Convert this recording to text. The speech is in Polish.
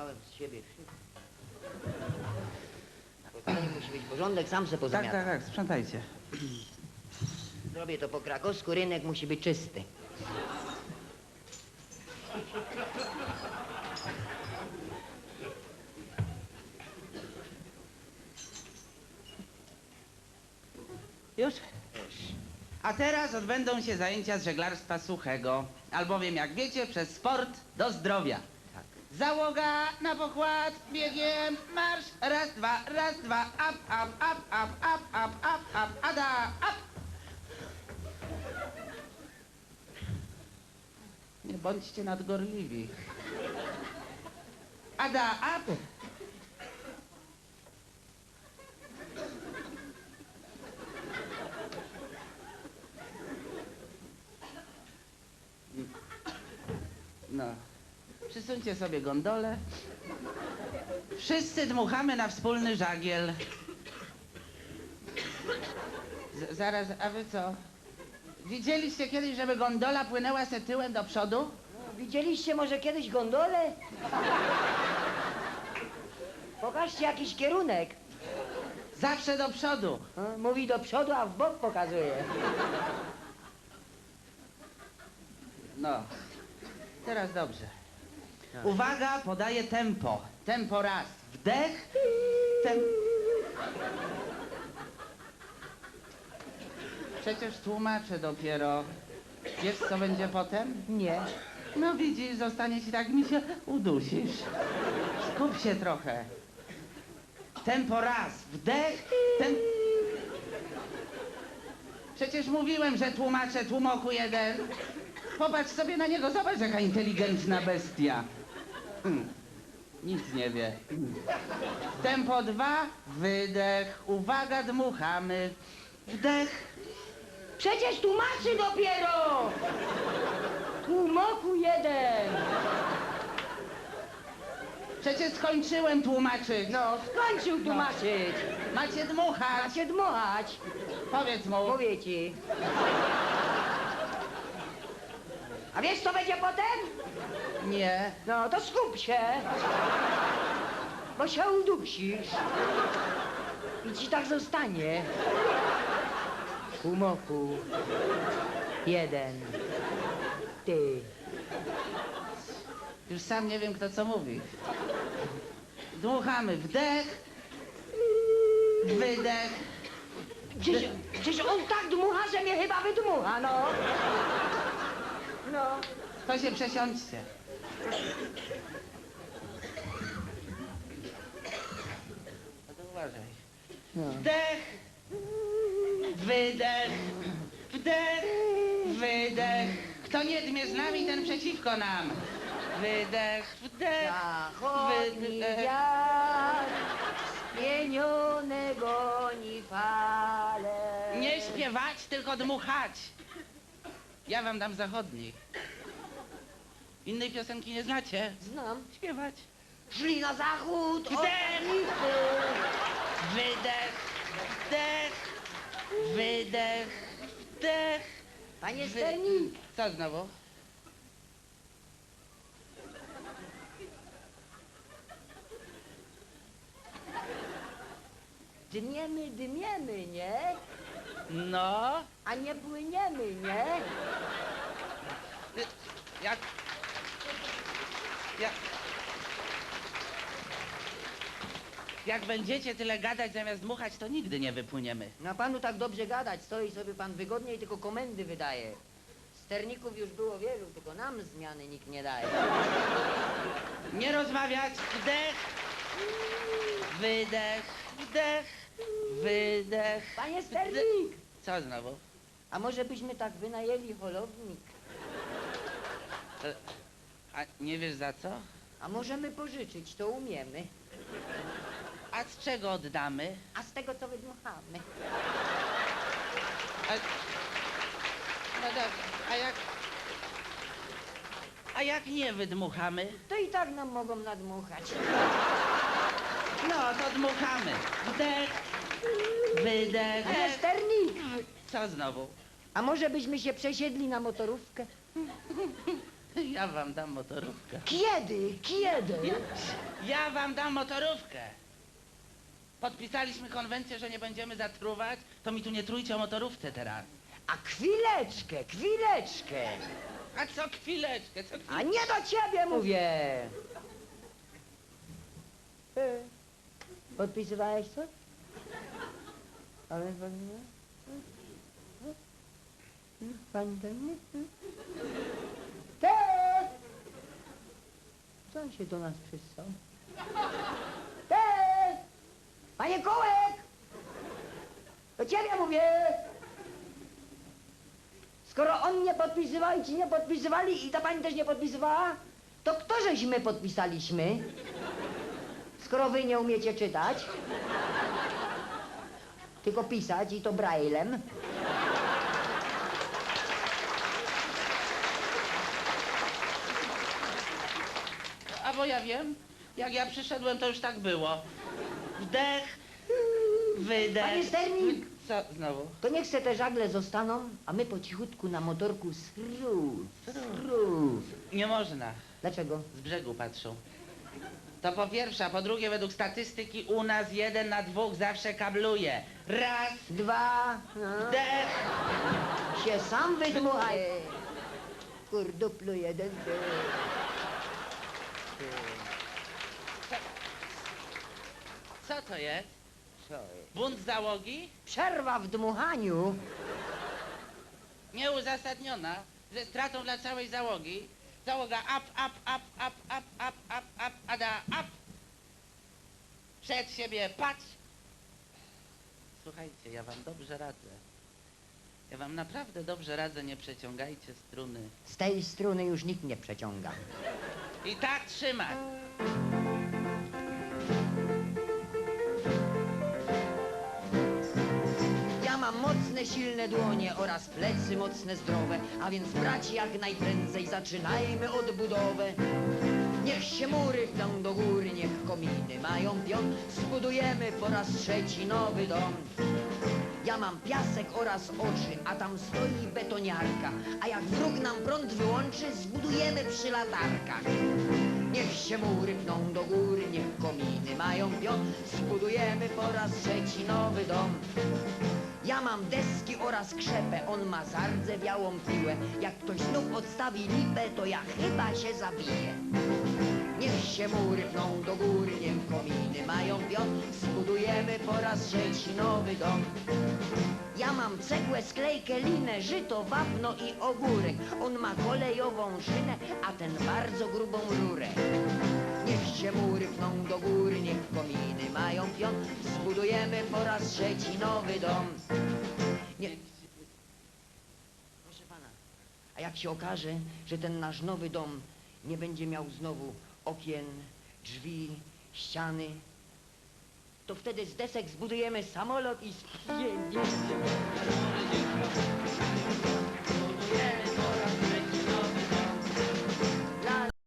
Dałem z siebie wszystko. Na musi być porządek, sam se Tak, pozamiatam. tak, tak, sprzątajcie. Zrobię to po krakowsku, rynek musi być czysty. Już? A teraz odbędą się zajęcia z żeglarstwa suchego. Albowiem, jak wiecie, przez sport do zdrowia. Załoga na pokład, biegiem, marsz, raz, dwa, raz, dwa, up, up, up, up, up, up, up, up, ada, up. Nie bądźcie nadgorliwi. Ada, up. No. Przysuńcie sobie gondolę. Wszyscy dmuchamy na wspólny żagiel. Z zaraz, a wy co? Widzieliście kiedyś, żeby gondola płynęła se tyłem do przodu? Widzieliście może kiedyś gondolę? Pokażcie jakiś kierunek. Zawsze do przodu. No, mówi do przodu, a w bok pokazuje. No. Teraz dobrze. Tak. Uwaga, podaję tempo. Tempo raz. Wdech. Tem... Przecież tłumaczę dopiero. Wiesz, co będzie potem? Nie. No widzisz, zostanie ci tak mi się udusisz. Skup się trochę. Tempo raz. Wdech. Tem... Przecież mówiłem, że tłumaczę tłumoku jeden. Popatrz sobie na niego, zobacz jaka inteligentna bestia. Hmm. Nic nie wie. Tempo dwa, wydech. Uwaga, dmuchamy. Wdech. Przecież tłumaczy dopiero! Tłumoku jeden! Przecież skończyłem tłumaczyć. No, skończył tłumaczyć. Macie dmuchać. Macie dmuchać. Powiedz mu. Mówię ci. A wiesz co będzie potem? Nie. No, to skup się. Bo się udusisz. I ci tak zostanie. Tłumoku. Jeden. Ty. Już sam nie wiem, kto co mówi. Dmuchamy. Wdech. Wydech. Przecież, przecież on tak dmucha, że mnie chyba wydmucha, no. No. To się przesiądźcie. No to uważaj. no. Wdech. Wydech. Wdech. Wydech. Kto nie dmie z nami, ten przeciwko nam. Wydech. Wdech. Zachodni Wydech. wiatr spieniony goni fale. Nie śpiewać, tylko dmuchać. Ja wam dam zachodni. Innej piosenki nie znacie? Znam. Śpiewać. Szli na zachód Wdech. Wydech, wdech, wydech, wdech. Panie Wy- Co znowu? dmiemy, dymiemy, nie? No, A nie płyniemy, nie? y, jak... Jak... Jak będziecie tyle gadać zamiast dmuchać, to nigdy nie wypłyniemy. Na panu tak dobrze gadać, stoi sobie pan wygodnie i tylko komendy wydaje. Sterników już było wielu, tylko nam zmiany nikt nie daje. Nie rozmawiać, wdech, wydech, wdech, wydech. Panie sternik, Co znowu? a może byśmy tak wynajęli holownik? A nie wiesz za co? A możemy pożyczyć, to umiemy. A z czego oddamy? A z tego co wydmuchamy. A, no dobrze, a jak... A jak nie wydmuchamy? To i tak nam mogą nadmuchać. No, to dmuchamy. Wdech, wydech. Panie sternik, Co znowu? a może byśmy się przesiedli na motorówkę? Ja wam dam motorówkę. Kiedy? Kiedy? Ja wam dam motorówkę. Podpisaliśmy konwencję, że nie będziemy zatruwać, to mi tu nie trójcie o motorówce teraz. A chwileczkę, chwileczkę. A co chwileczkę, co A chwileczkę? nie do ciebie mówię. E, Podpisywałeś coś? Ale? E? Pan ten nie? E? Te! Co on się do nas przystał? Te! Panie Kołek! Do ciebie mówię! Skoro on nie podpisywał i ci nie podpisywali i ta pani też nie podpisywała, to kto żeś my podpisaliśmy? Skoro wy nie umiecie czytać, tylko pisać i to braillem. A bo ja wiem, jak ja przyszedłem, to już tak było. Wdech, wydech. Panie sternik! wy- Co znowu? To niech se te żagle zostaną, a my po cichutku na motorku srów, srów. Nie można. Dlaczego? Z brzegu patrzą. To po pierwsze, a po drugie, według statystyki u nas jeden na dwóch zawsze kabluje. Raz, Dwa, no, wdech. się sam wydmuchaj. Kurduplu jeden, ty. Co to jest? Co? Bunt załogi? Przerwa w dmuchaniu. Nieuzasadniona, ze stratą dla całej załogi. Załoga up, up, up, up, up, up, up, up, ada up. Przed siebie patrz. Słuchajcie, ja wam dobrze radzę. Ja wam naprawdę dobrze radzę, nie przeciągajcie struny. Z tej struny już nikt nie przeciąga. I tak trzymać. Silne dłonie oraz plecy mocne, zdrowe, a więc braci jak najprędzej zaczynajmy odbudowę. Niech się mury pną do góry, niech kominy mają pion, zbudujemy po raz trzeci nowy dom. Ja mam piasek oraz oczy, a tam stoi betoniarka, a jak wróg nam prąd wyłączy, zbudujemy przy latarkach. Niech się mury pną do góry, niech kominy mają pion, zbudujemy po raz trzeci nowy dom. Ja mam deski oraz krzepę, on ma zardzewiałą piłę. Jak ktoś znów odstawi lipę, to ja chyba się zabiję. Niech się mury pną do góry, niech kominy mają pion, zbudujemy po raz trzeci nowy dom. Ja mam cegłę, sklejkę, linę, żyto, wapno i ogórek. On ma kolejową szynę, a ten bardzo grubą rurę. Się mury do góry, niech kominy mają pion, zbudujemy po raz trzeci nowy dom. Nie. Proszę pana, a jak się okaże, że ten nasz nowy dom nie będzie miał znowu okien, drzwi, ściany, to wtedy z desek zbudujemy samolot i spiedziemy.